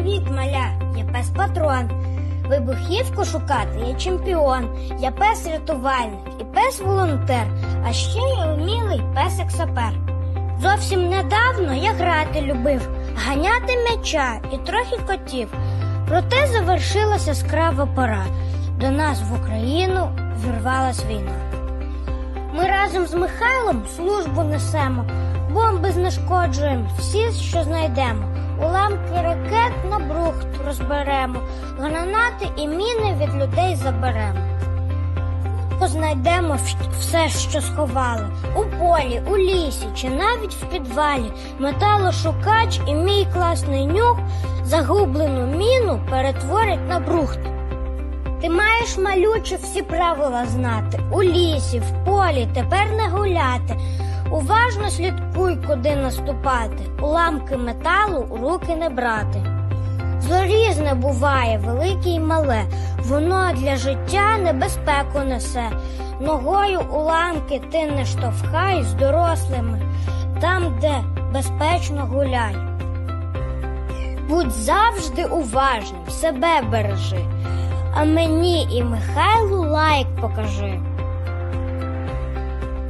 Привіт, маля, я пес патрон. Вибухівку шукати я чемпіон. Я пес рятувальник і пес волонтер, а ще я вмілий песик сапер. Зовсім недавно я грати любив, ганяти м'яча і трохи котів. Проте завершилася скрава пора. До нас в Україну вірвалась війна. Ми разом з Михайлом службу несемо, бомби знешкоджуємо, всі, що знайдемо. Уламки ракет на брухт розберемо, гранати і міни від людей заберемо. Познайдемо все, що сховали у полі, у лісі чи навіть в підвалі. Металошукач і мій класний нюх загублену міну перетворять на брухт. Ти маєш малюче всі правила знати. У лісі, в полі тепер не гуляти. Уважно слідкуй, куди наступати. Уламки металу у руки не брати. Зло різне буває, велике й мале. Воно для життя небезпеку несе. Ногою уламки ти не штовхай з дорослими, там, де безпечно гуляй. Будь завжди уважним, себе бережи, а мені і Михайлу лайк покажи.